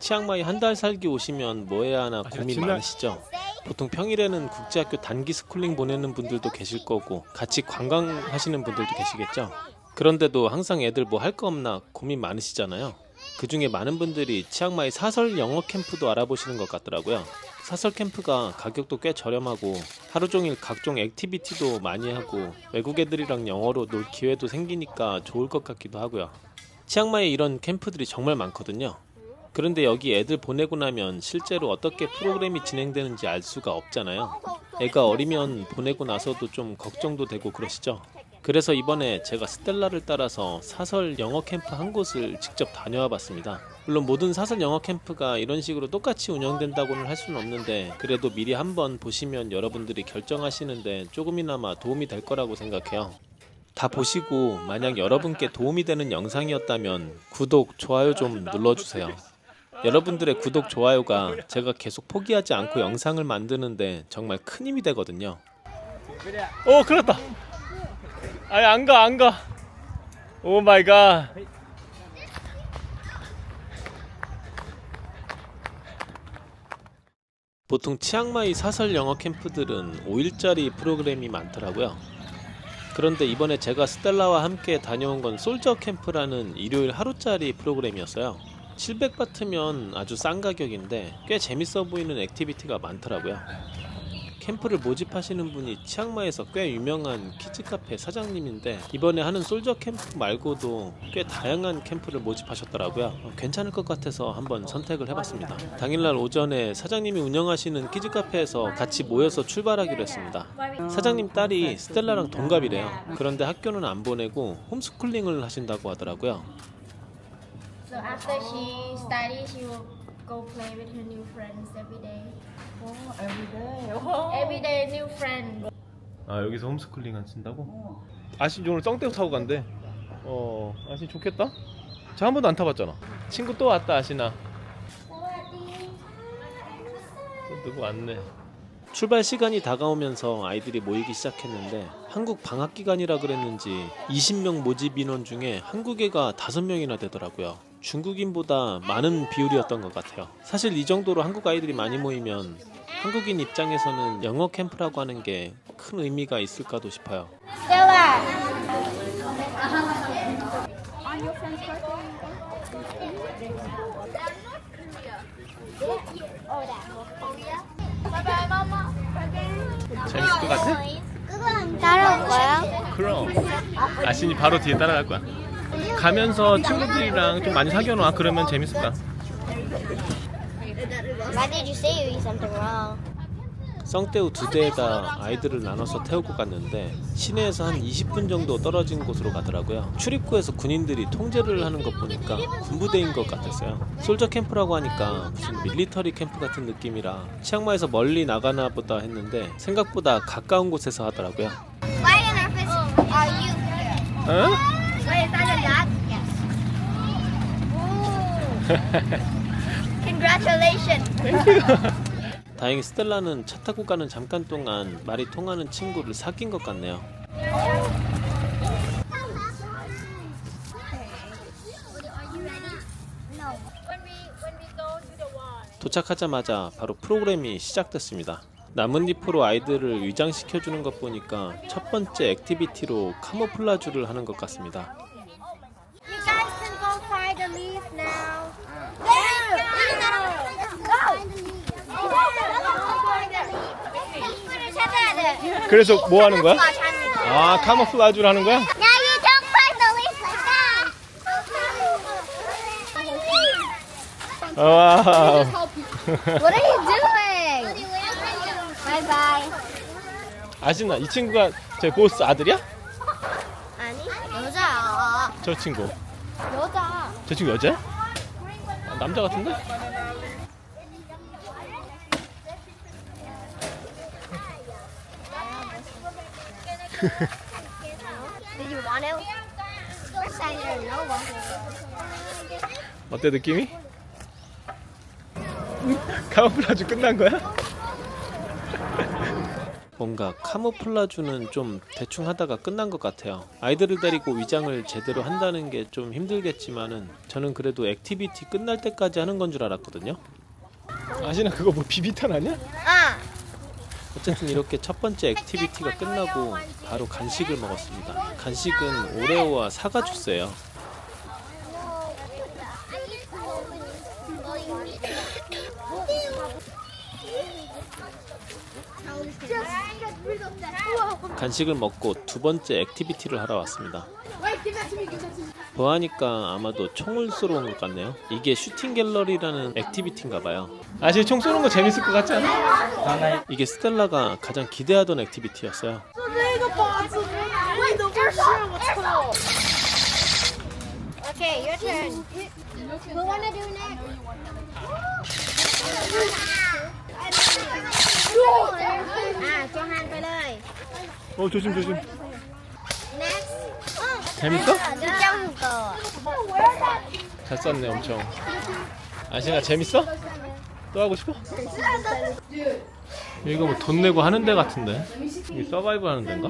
치앙마이 한 달 살기 오시면 뭐 해야 하나 제가 고민 많으시죠? 보통 평일에는 국제학교 단기 스쿨링 보내는 분들도 계실 거고 같이 관광하시는 분들도 계시겠죠? 그런데도 항상 애들 뭐 할 거 없나 고민 많으시잖아요. 그 중에 많은 분들이 치앙마이 사설 영어 캠프도 알아보시는 것 같더라고요. 사설 캠프가 가격도 꽤 저렴하고 하루 종일 각종 액티비티도 많이 하고 외국 애들이랑 영어로 놀 기회도 생기니까 좋을 것 같기도 하고요. 치앙마이에 이런 캠프들이 정말 많거든요. 그런데 여기 애들 보내고 나면 실제로 어떻게 프로그램이 진행되는지 알 수가 없잖아요. 애가 어리면 보내고 나서도 좀 걱정도 되고 그러시죠. 그래서 이번에 제가 스텔라를 따라서 사설 영어 캠프 한 곳을 직접 다녀와 봤습니다. 물론 모든 사설 영어 캠프가 이런 식으로 똑같이 운영된다고는 할 수는 없는데 그래도 미리 한번 보시면 여러분들이 결정하시는데 조금이나마 도움이 될 거라고 생각해요. 다 보시고 만약 여러분께 도움이 되는 영상이었다면 구독, 좋아요 좀 눌러주세요. 여러분들의 구독, 좋아요가 제가 계속 포기하지 않고 영상을 만드는데 정말 큰 힘이 되거든요. 오, 큰일 났다. 아니, 안 가, 안 가. 오 마이 갓. 보통 치앙마이 사설 영어 캠프들은 5일짜리 프로그램이 많더라고요. 그런데 이번에 제가 스텔라와 함께 다녀온 건 솔저 캠프라는 일요일 하루짜리 프로그램이었어요. 700 바트면 아주 싼 가격인데 꽤 재밌어 보이는 액티비티가 많더라고요. 캠프를 모집하시는 분이 치앙마이에서 꽤 유명한 키즈 카페 사장님인데 이번에 하는 솔저 캠프 말고도 꽤 다양한 캠프를 모집하셨더라고요. 어, 괜찮을 것 같아서 한번 선택을 해봤습니다. 당일날 오전에 사장님이 운영하시는 키즈 카페에서 같이 모여서 출발하기로 했습니다. 사장님 딸이 스텔라랑 동갑이래요. 그런데 학교는 안 보내고 홈스쿨링을 하신다고 하더라고요. So after she studies, she will go play with her new friends every day. Oh, every day. Oh. Every day, new friend. 아 여기서 홈스쿨링 하신다고? 아신 오늘 썽떼고 타고 간대. 어 아신 좋겠다. 저 한 번도 안 타봤잖아. 친구 또 왔다 아시나. 또 누구 왔네. 출발 시간이 다가오면서 아이들이 모이기 시작했는데 한국 방학 기간이라 그랬는지 20명 모집 인원 중에 한국 애가 5명이나 되더라고요. 중국인보다 많은 비율이었던 것 같아요. 사실 이 정도로 한국 아이들이 많이 모이면 한국인 입장에서는 영어 캠프라고 하는 게 큰 의미가 있을까도 싶어요. 재밌을 것 같아? 따라올 거야? 그럼 아신이 바로 뒤에 따라갈 거야. 가면서 친구들이랑 좀 많이 사귀어 놔. 그러면 재밌을 거야. Why did you say you eat something wrong? 썽떼우 두 대에다 아이들을 나눠서 태우고 갔는데 시내에서 한 20분 정도 떨어진 곳으로 가더라고요. 출입구에서 군인들이 통제를 하는 것 보니까 군부대인 것 같았어요. 솔저 캠프라고 하니까 무슨 밀리터리 캠프 같은 느낌이라 치앙마이에서 멀리 나가나 보다 했는데 생각보다 가까운 곳에서 하더라고요. Why in our physics are you? 어? Wait, is that Congratulations. 다행히 스텔라는 차 타고 가는 잠깐 동안 말이 통하는 친구를 사귄 것 같네요. 도착하자마자 바로 프로그램이 시작됐습니다. 나뭇잎으로 아이들을 위장시켜주는 것 보니까 첫 번째 액티비티로 카모플라주를 하는 것 같습니다. You guys can go find the leaf now. There! 를 찾아야 돼. 그래서 뭐 하는 거야? 아, 카모플라주를 하는 거야? Now you don't find the leaf like that. 와우. What are you doing? Bye bye. 아시나 이 친구가 제 보스 아들이야? 아니 여자야. 저 친구. 여자. 저 친구 여자야? 아, 남자 같은데? Did you want to? First I didn't know what it was. 어때 느낌이? 카모플라주 끝난 거야? 뭔가 카모플라주는 좀 대충 하다가 끝난 것 같아요. 아이들을 데리고 위장을 제대로 한다는 게 좀 힘들겠지만은 저는 그래도 액티비티 끝날 때까지 하는 건 줄 알았거든요. 아시나 그거 뭐 비비탄 아니야? 아. 어쨌든 이렇게 첫 번째 액티비티가 끝나고 바로 간식을 먹었습니다. 간식은 오레오와 사과 주스예요. 간식을 먹고 두 번째 액티비티를 하러 왔습니다. 보아니까 아마도 총을 쏘러 온 것 같네요. 이게 슈팅 갤러리라는 액티비티인가 봐요. 아실 총 쏘는 거 재밌을 것 같지 않아? 이게 스텔라가 가장 기대하던 액티비티였어요. Okay, your turn. Who wanna do next? Ah, cho Han ไปเลย 어 조심 조심. 재밌어? 좀 거. 잘 쐈네 엄청. 아시나 재밌어? 또 하고 싶어? 이거 뭐 돈 내고 하는 데 같은데? 이게 서바이벌 하는 데인가?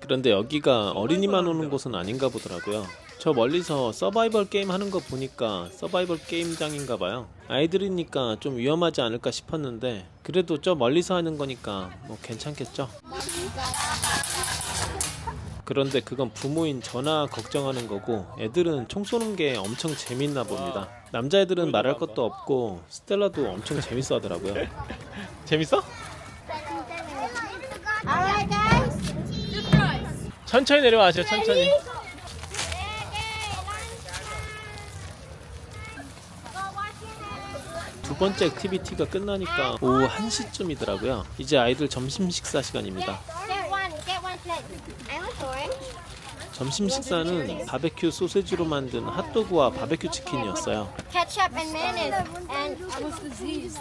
그런데 여기가 어린이만 오는 곳은 아닌가 보더라고요. 저 멀리서 서바이벌 게임 하는 거 보니까 서바이벌 게임장인가 봐요. 아이들이니까 좀 위험하지 않을까 싶었는데 그래도 저 멀리서 하는 거니까 뭐 괜찮겠죠? 그런데 그건 부모인 전화 걱정하는 거고 애들은 총 쏘는 게 엄청 재밌나 봅니다. 남자애들은 말할 것도 없고 스텔라도 엄청 재밌어 하더라고요. 재밌어? Alright, guys. 천천히 내려와세요. 천천히. 두 번째 액티비티가 끝나니까 오후 1시쯤이더라고요. 이제 아이들 점심 식사 시간입니다. 점심 식사는 바베큐 소세지로 만든 핫도그와 바베큐 치킨이었어요. Ketchup and mayonnaise. And what's the Z's?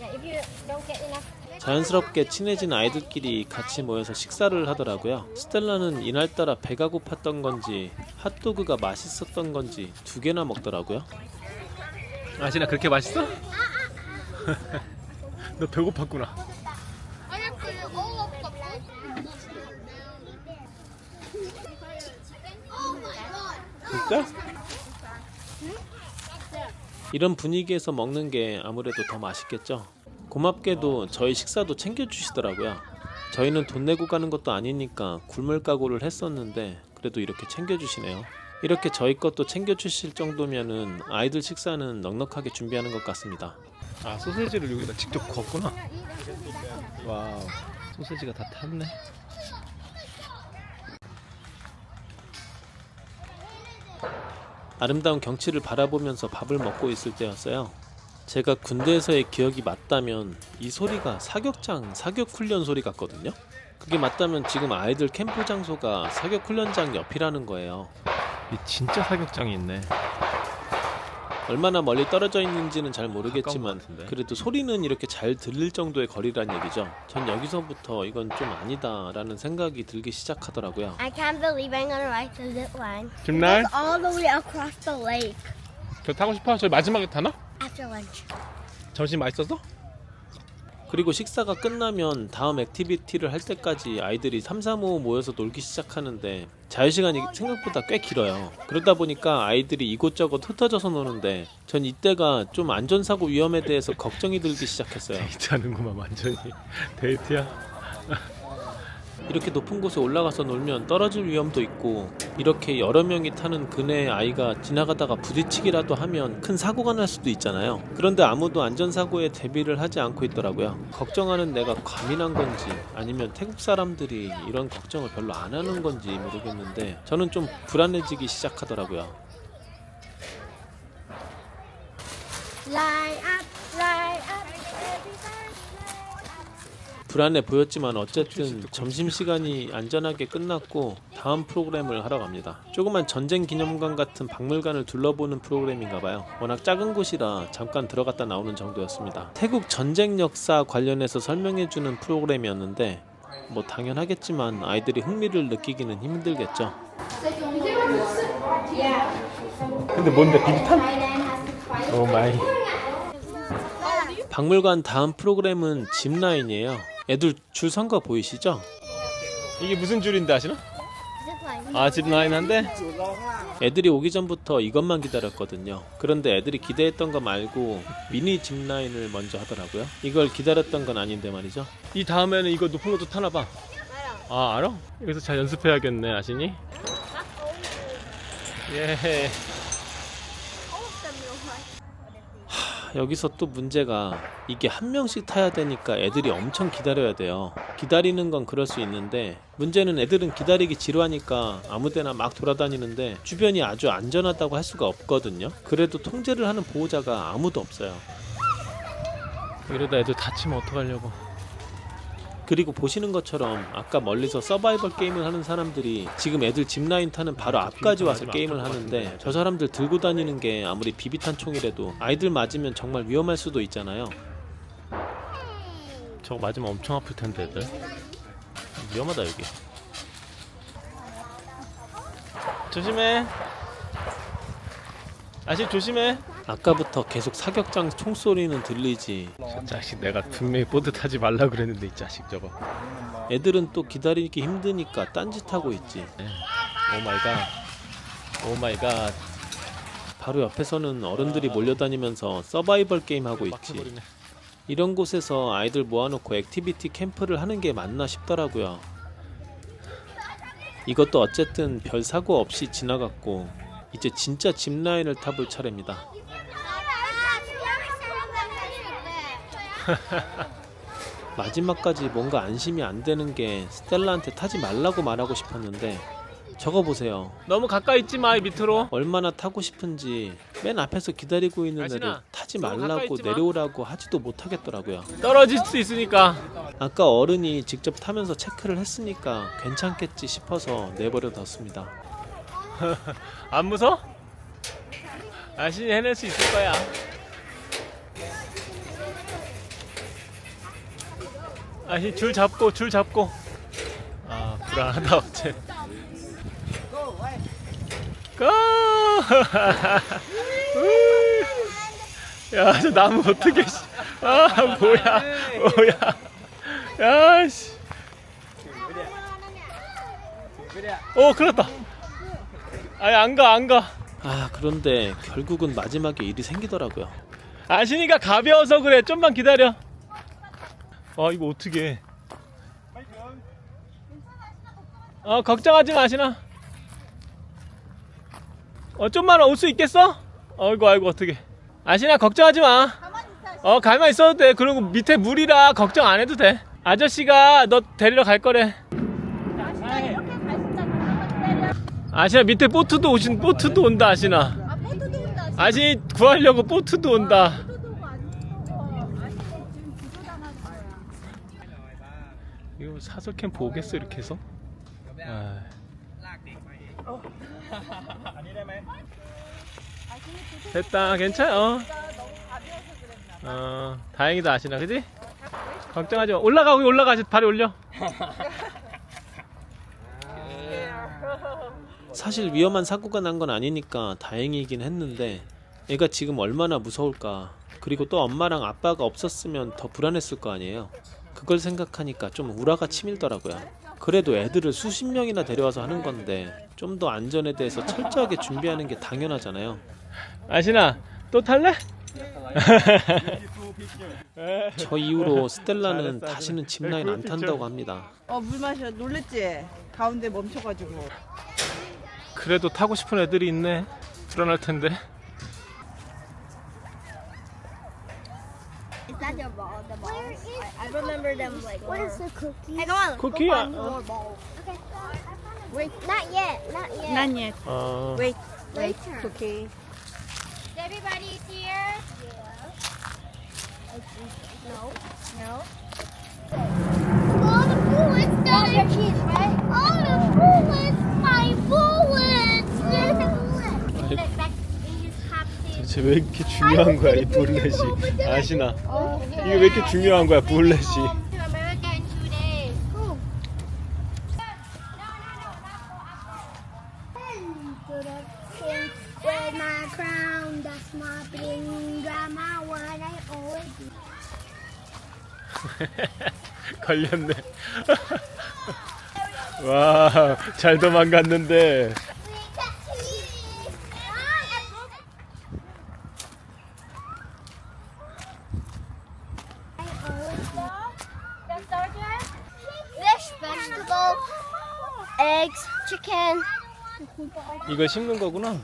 Yeah, if you don't get enough. 자연스럽게 친해진 아이들끼리 같이 모여서 식사를 하더라고요. 스텔라는 이날따라 배가 고팠던 건지 핫도그가 맛있었던 건지 두 개나 먹더라고요. 아시나 그렇게 맛있어? 너 배고팠구나. 진짜? 이런 분위기에서 먹는 게 아무래도 더 맛있겠죠. 고맙게도 저희 식사도 챙겨주시더라고요. 저희는 돈 내고 가는 것도 아니니까 굶을 각오를 했었는데 그래도 이렇게 챙겨주시네요. 이렇게 저희 것도 챙겨주실 정도면은 아이들 식사는 넉넉하게 준비하는 것 같습니다. 아 소세지를 여기다 직접 구웠구나. 와우 소세지가 다 탔네. 아름다운 경치를 바라보면서 밥을 먹고 있을 때였어요. 제가 군대에서의 기억이 맞다면 이 소리가 사격장 사격 훈련 소리 같거든요. 그게 맞다면 지금 아이들 캠프 장소가 사격 훈련장 옆이라는 거예요. 이 진짜 사격장이 있네. 얼마나 멀리 떨어져 있는지는 잘 모르겠지만 그래도 소리는 이렇게 잘 들릴 정도의 거리란 얘기죠. 전 여기서부터 이건 좀 아니다라는 생각이 들기 시작하더라고요. I can't believe I'm gonna ride the zip line. 김날 All the way across the lake 저 타고 싶어? 저희 마지막에 타나? after lunch. 점심 맛있었어? 그리고 식사가 끝나면 다음 액티비티를 할 때까지 아이들이 3, 4, 5 모여서 놀기 시작하는데 자유시간이 생각보다 꽤 길어요. 그러다 보니까 아이들이 이곳저곳 흩어져서 노는데 전 이때가 좀 안전사고 위험에 대해서 걱정이 들기 시작했어요. 데이트하는구만 완전히 데이트야. 이렇게 높은 곳에 올라가서 놀면 떨어질 위험도 있고 이렇게 여러 명이 타는 그네의 아이가 지나가다가 부딪히기라도 하면 큰 사고가 날 수도 있잖아요. 그런데 아무도 안전사고에 대비를 하지 않고 있더라고요. 걱정하는 내가 과민한 건지 아니면 태국 사람들이 이런 걱정을 별로 안 하는 건지 모르겠는데 저는 좀 불안해지기 시작하더라고요. Up, line 불안해 보였지만 어쨌든 점심시간이 안전하게 끝났고 다음 프로그램을 하러 갑니다. 조그만 전쟁 기념관 같은 박물관을 둘러보는 프로그램인가 봐요. 워낙 작은 곳이라 잠깐 들어갔다 나오는 정도였습니다. 태국 전쟁 역사 관련해서 설명해주는 프로그램이었는데 뭐 당연하겠지만 아이들이 흥미를 느끼기는 힘들겠죠. 근데 뭔데 비슷한? 오 마이. 박물관 다음 프로그램은 짚라인이에요. 애들 줄 선 거 보이시죠? 이게 무슨 줄인데 아시나? 아 짚라인한데 애들이 오기 전부터 이것만 기다렸거든요. 그런데 애들이 기대했던 거 말고 미니 짚라인을 먼저 하더라고요. 이걸 기다렸던 건 아닌데 말이죠. 이 다음에는 이거 높은 것도 타나 봐. 아 알아? 여기서 잘 연습해야겠네 아시니? 예. 여기서 또 문제가 이게 한 명씩 타야 되니까 애들이 엄청 기다려야 돼요. 기다리는 건 그럴 수 있는데 문제는 애들은 기다리기 지루하니까 아무데나 막 돌아다니는데 주변이 아주 안전하다고 할 수가 없거든요. 그래도 통제를 하는 보호자가 아무도 없어요. 이러다 애들 다치면 어떡하려고. 그리고 보시는 것처럼 아까 멀리서 서바이벌 게임을 하는 사람들이 지금 애들 짚라인 타는 바로 앞까지 와서 게임을 하는데 저 사람들 들고 다니는 게 아무리 비비탄 총이라도 아이들 맞으면 정말 위험할 수도 있잖아요. 저거 맞으면 엄청 아플 텐데 애들. 위험하다 여기. 조심해. 아시 조심해. 아까부터 계속 사격장 총소리는 들리지. 저 자식 내가 분명히 타지 말라 그랬는데 이 자식 저거. 애들은 또 기다리기 힘드니까 딴짓하고 있지. 오 마이 갓. 오 마이 갓. 바로 옆에서는 어른들이 몰려다니면서 서바이벌 게임 하고 있지. 이런 곳에서 아이들 모아놓고 액티비티 캠프를 하는 게 맞나 싶더라고요. 이것도 어쨌든 별 사고 없이 지나갔고 이제 진짜 짚라인을 타볼 차례입니다. 마지막까지 뭔가 안심이 안 되는 게 스텔라한테 타지 말라고 말하고 싶었는데 저거 보세요. 너무 가까이 있지 마, 이 밑으로. 얼마나 타고 싶은지 맨 앞에서 기다리고 있는 애를 타지 말라고 마. 내려오라고 하지도 못하겠더라고요. 떨어질 수 있으니까 아까 어른이 직접 타면서 체크를 했으니까 괜찮겠지 싶어서 내버려 뒀습니다. 안 무서? 아신이 해낼 수 있을 거야 아신 줄 잡고 줄 잡고. 아 불안하다 어째. 고! 야 저 나무 어떻게 아 뭐야 뭐야. 야 씨. 오 그렇다. 아니 안 가 안 가. 아 그런데 결국은 마지막에 일이 생기더라고요. 아신이가 가벼워서 그래. 좀만 기다려 아 이거 어떻게 어 걱정하지 마 아신아 어 좀만 올 수 있겠어? 어이구 아이고 어떻게 아신아 걱정하지 마 어 가만히 있어도 돼. 그리고 밑에 물이라 걱정 안 해도 돼. 아저씨가 너 데리러 갈 거래. 아신아 밑에 보트도 오신 보트도 온다 아신아 아신이 구하려고 보트도 온다 이거 사설 캠프 오겠어 이렇게 해서? 아. 됐다 괜찮아 어. 어 다행이다 아시나 그지? 걱정하지 마 올라가 거기 올라가 발이 올려 사실 위험한 사고가 난 건 아니니까 다행이긴 했는데 애가 지금 얼마나 무서울까. 그리고 또 엄마랑 아빠가 없었으면 더 불안했을 거 아니에요. 그걸 생각하니까 좀 우라가 치밀더라고요. 그래도 애들을 수십 명이나 데려와서 하는 건데 좀 더 안전에 대해서 철저하게 준비하는 게 당연하잖아요. 아시나 또 탈래? 저 이후로 스텔라는 다시는 짚 라인 안 탄다고 합니다. 어, 물 마셔. 놀랬지? 가운데 멈춰가지고. 그래도 타고 싶은 애들이 있네 불안할 텐데 I, remember them like. What is the cookie? Hey, go on. Cookie. Go uh, more uh. balls. Okay. Wait. Not yet. Not yet. Not yet. Uh, wait. Wait. Later. Cookie. Is everybody here? Yeah. No. No. Seat. 대체 왜 이렇게 중요한 거야 이 볼넷이 아시나 이게 왜 이렇게 중요한 거야 always 걸렸네. 와, 잘 도망갔는데. 이거 심는 거구나.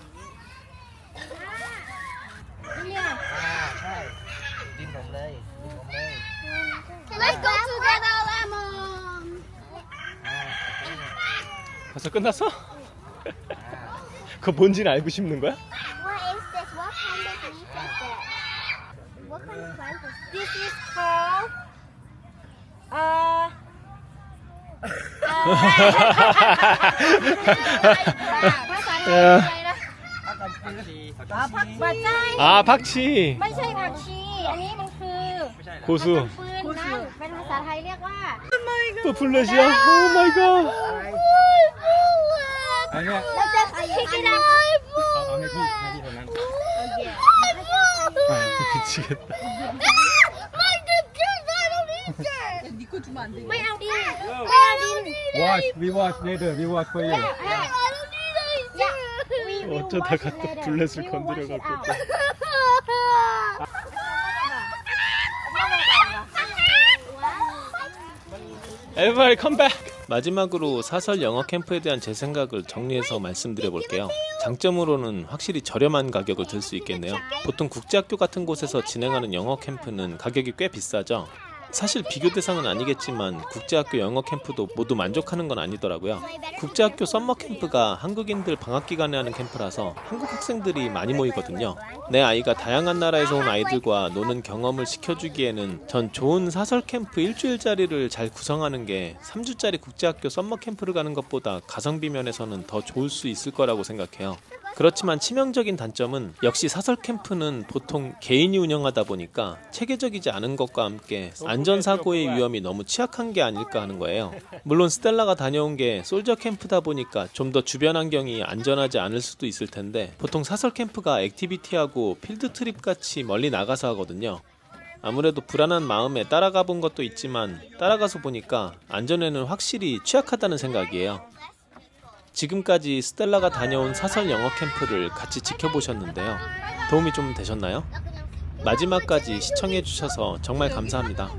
Let's go together, lemon. 벌써 끝났어? 그거 뭔지는 알고 심는 거야? What is this? What kind of leaf is this? What kind of plant is this? This is called. Uh. 아, 박치. ไม่ใช่ผักชี อันนี้มันคือ 고수. ปืนนั่นเป็นภาษาไทยเรียกว่า 또 플랫이야? 오 마이 갓. เราจะ pick it up. 아, 미치겠다. My pictures, I don't need that. 야, 니거 주면 안 돼. ไม่เอาดิน I don't need it. Watch, we watch later. We watch for you. I don't 어쩌다가 또. 블렛을 건드려갖고. Everybody come back. 마지막으로 사설 영어 캠프에 대한 제 생각을 정리해서 말씀드려 볼게요. 장점으로는 확실히 저렴한 가격을 들 수 있겠네요. 보통 국제학교 같은 곳에서 진행하는 영어 캠프는 가격이 꽤 비싸죠. 사실 비교 대상은 아니겠지만 국제학교 영어 캠프도 모두 만족하는 건 아니더라고요. 국제학교 썸머 캠프가 한국인들 방학 기간에 하는 캠프라서 한국 학생들이 많이 모이거든요. 내 아이가 다양한 나라에서 온 아이들과 노는 경험을 시켜주기에는 전 좋은 사설 캠프 일주일짜리를 잘 구성하는 게 3주짜리 국제학교 썸머 캠프를 가는 것보다 가성비 면에서는 더 좋을 수 있을 거라고 생각해요. 그렇지만 치명적인 단점은 역시 사설 캠프는 보통 개인이 운영하다 보니까 체계적이지 않은 것과 함께 안전사고의 위험이 너무 취약한 게 아닐까 하는 거예요. 물론 스텔라가 다녀온 게 솔저 캠프다 보니까 좀 더 주변 환경이 안전하지 않을 수도 있을 텐데 보통 사설 캠프가 액티비티하고 필드 트립 같이 멀리 나가서 하거든요. 아무래도 불안한 마음에 따라가 본 것도 있지만 따라가서 보니까 안전에는 확실히 취약하다는 생각이에요. 지금까지 스텔라가 다녀온 사설 영어 캠프를 같이 지켜보셨는데요. 도움이 좀 되셨나요? 마지막까지 시청해주셔서 정말 감사합니다.